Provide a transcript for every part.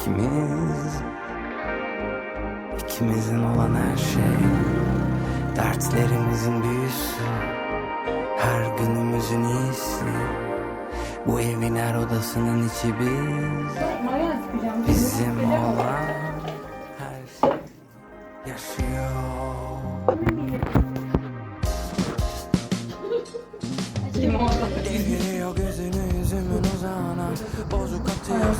ikimiz. İkimizin olan her şey Dertlerimizin büyüsü Her günümüzün iyisi. Bu evin her odasının içi biz. Bizim olan her şey. Yaşıyor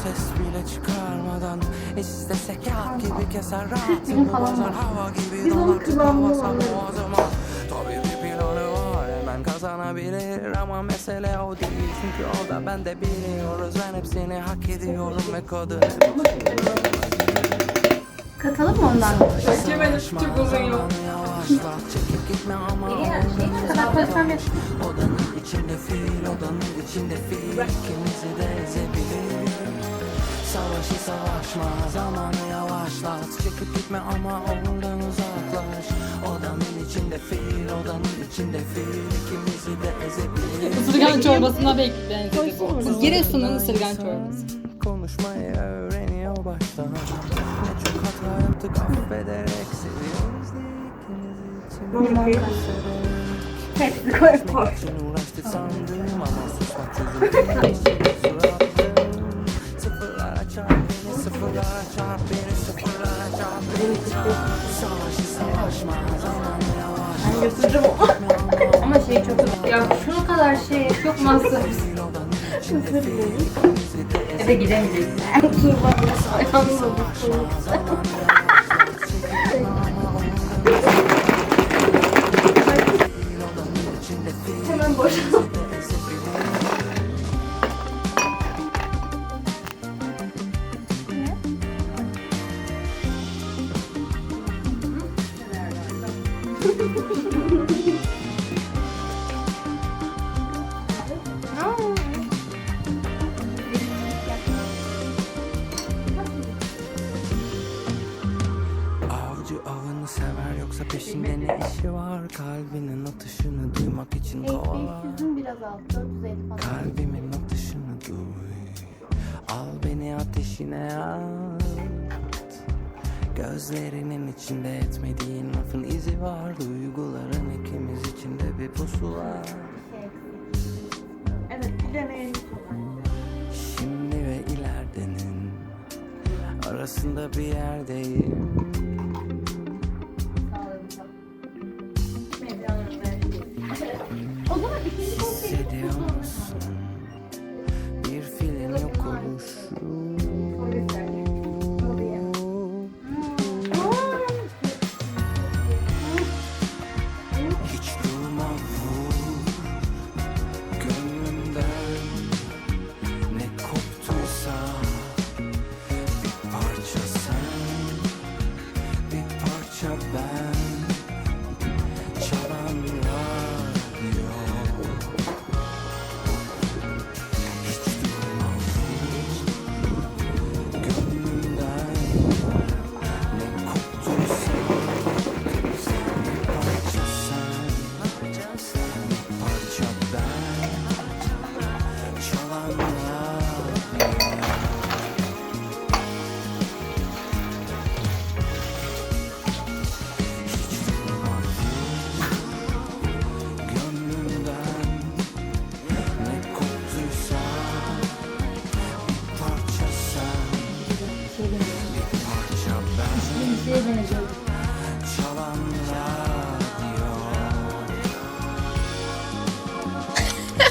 ses bile çıkarmadan İstese kağıt gibi keser rahatımı bozar Hava gibi dolar tıklamasa boğazıma. Tabii bir planı var hemen kazanabilir Ama mesele o değil. Çünkü o da ben de biliyoruz Ben hepsini hak ediyorum ve kodunu Katalım mı ondan? Çok uzun yol çekip gitme ama kadar koysam yeter. Odanın içinde fil, odanın içinde fil. İkimizi de ezebilir Savaşı savaşma, zamanı yavaşlat. Çekip gitme ama oradan uzaklaş. Odanın içinde fil, odanın içinde fil. İkimizi de ezebilir Isırgan çorbasına bek benzedi bu. Giresun'un ısırgan çorbası. Konuşmayı öğreniyor baştan. Ne çok hata yaptık affederek Seviyoruz diye ikimiz için. Hepsi koy. için uğraştık sandım ama susmak çözüldü zamanı yavaş Götürürüm Ama şey çok ya şunu kadar şey çok masraf. Eve gidemeyeceğiz. Turba ayağımla Hemen sever yoksa peşinde ne işi var? Kalbinin atışını duymak için kovalar. biraz alt 450 falan. Kalbimin atışını duy. Al beni ateşine at Gözlerinin içinde etmediğin lafın izi var. Duyguların ikimiz içinde bir pusula Evet bir deneyelim. Şimdi ve ileridenin Arasında bir yerdeyim. Hissediyor musun?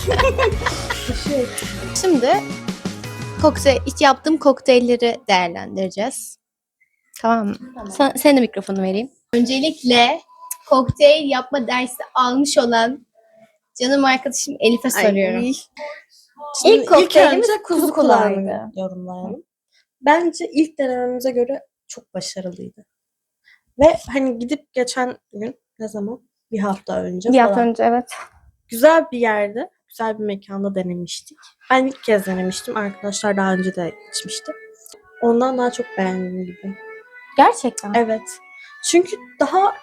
Şimdi kokteyl, iç yaptığım kokteylleri değerlendireceğiz. Tamam mı? Sen, sen de mikrofonu vereyim. Öncelikle kokteyl yapma dersi almış olan canım arkadaşım Elif'e soruyorum. Şimdi İlk kokteylimiz önce kuzu kulağıydı. yorumlayalım. Bence ilk denememize göre çok başarılıydı. Ve hani gidip geçen gün ne zaman? Bir hafta önce Bir hafta önce evet. Güzel bir yerde, güzel bir mekanda denemiştik. Ben ilk kez denemiştim. Arkadaşlar daha önce de içmişti. Ondan daha çok beğendim gibi. Gerçekten. Evet. Çünkü daha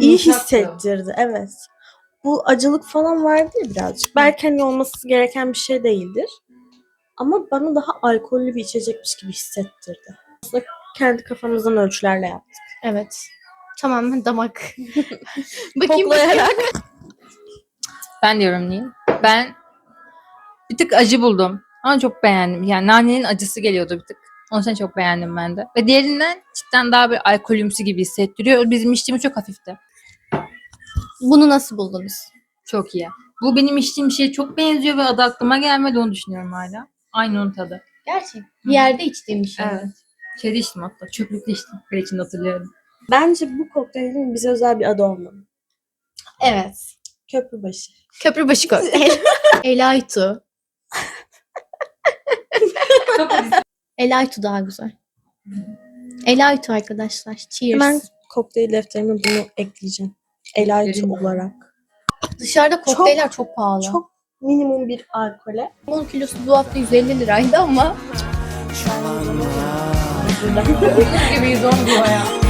iyi hissettirdi. Evet. Bu acılık falan vardı ya birazcık. Belki hani olması gereken bir şey değildir. Ama bana daha alkollü bir içecekmiş gibi hissettirdi. Kendi kafamızdan ölçülerle yaptık. Evet. Tamamen damak. Bakayım Koklayarak. Ben de yorumlayayım. Ben bir tık acı buldum. Ama çok beğendim. Yani nanenin acısı geliyordu bir tık. Onun için çok beğendim ben de. Ve diğerinden cidden daha bir alkolümsü gibi hissettiriyor. Bizim içtiğimiz çok hafifti. Bunu nasıl buldunuz? Çok iyi. Bu benim içtiğim şeye çok benziyor ve adı aklıma gelmedi onu düşünüyorum hala. Aynı onun tadı. Gerçek. Bir yerde içtiğim bir şey. Evet. Şeyde içtim hatta. Çöplükte içtim. Böyle içinde hatırlıyorum. Bence bu kokteylin bize özel bir adı olmalı. Evet. Köprübaşı. Köprübaşı kokteyl. Elaytu. Elaytu daha güzel. Elaytu arkadaşlar. Cheers. Hemen kokteyl defterime bunu ekleyeceğim. Elaytu olarak. Dışarıda kokteyller çok, pahalı. Çok minimum bir alkole. 10 kilosu bu hafta 150 liraydı ama gibi 110 diyor ya.